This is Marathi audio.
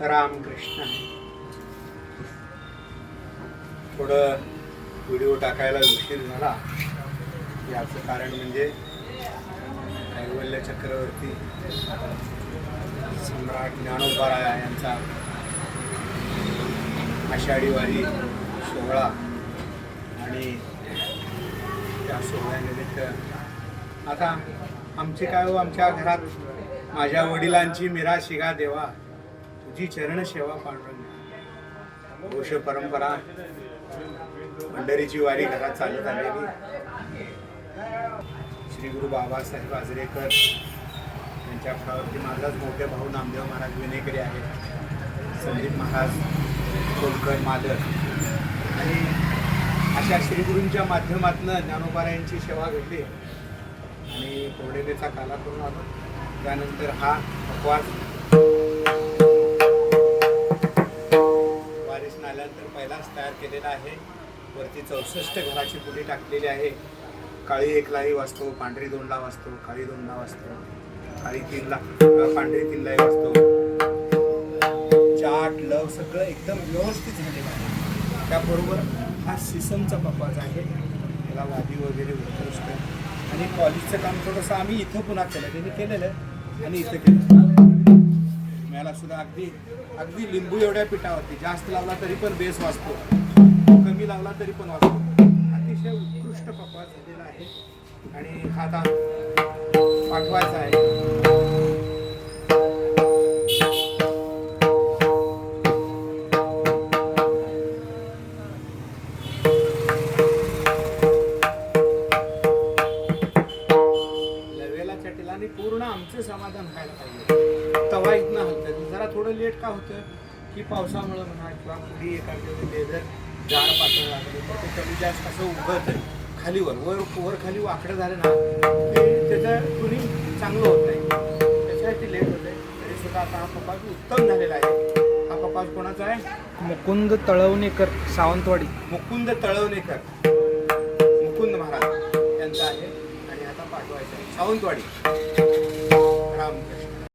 रामकृष्ण. थोडं व्हिडिओ टाकायला उशीर झाला. याचं कारण म्हणजे कैवल्य चक्रवर्ती सम्राट ज्ञानोबा यांचा आषाढी वारी सोहळा आणि त्या सोहळ्यानिमित्त आता आमचे काय हो आमच्या घरात माझ्या वडिलांची मिरा शिगा देवा. तुझी चरण सेवा पांडुरंग. घोष परंपरा. पंढरीची वारी घरात चालत आलेली. श्री गुरु बाबासाहेब आजरेकर यांच्या फळावरती माझाच मोठे भाऊ नामदेव महाराज विनेकरी आहेत. संदीप महाराज कोलकर मादर आणि अशा श्रीगुरूंच्या माध्यमातून ज्ञानोबारायांची सेवा घडली. आणि कोरडेचा काला करून आलो. त्यानंतर हा उपवास तयार आहे. वरती चौसष्ट घराची पुली टाकलेली आहे. काळी एकलाही वाजतो पांढरी दोनला वाजतो काळी दोनला वाजतो काळी तीनला पांढरी तीनलाही वाचतो चाट लव सगळं एकदम व्यवस्थित झालेलं आहे. त्याबरोबर हा सिसमचा पप्पाचा आहे. त्याला वादी वगैरे उत्कृष्ट आणि कॉलेजचं काम थोडंसं आम्ही इथं पुन्हा केलं त्यांनी केलेलं आणि इथं केलं. मला सुद्धा अगदी अगदी लिंबू एवढ्या पिठावरती जास्त लावला तरी पण बेस वाचतो कमी लागला तरी पण वाचतो. अतिशय उत्कृष्ट पप्पा झालेला आहे. आणि हा आता पाठवायचा आहे. आणि पूर्ण आमचं समाधान व्हायला पाहिजे. तवा इथनं होतं जरा थोडं लेट का होतं? की पावसामुळं म्हणा किंवा कुठे एखाद्या वेदर जाड पातळ लागलं तर ते कमी जास्त असं उभत आहे खालीवर वर वर खाली वाकडं झालं ना ते त्याचं कुणी चांगलं होत नाही. त्याच्यासाठी लेट होत आहे तरी सुद्धा आता हा कपास उत्तम झालेला आहे. हा कपास कोणाचा आहे? मुकुंद तळवणेकर सावंतवाडी. मुकुंद तळवणेकर. मुकुंद महाराज यांचा आहे. आणि आता पाठवायचं आहे. सावंतवाडी. रामकृष्ण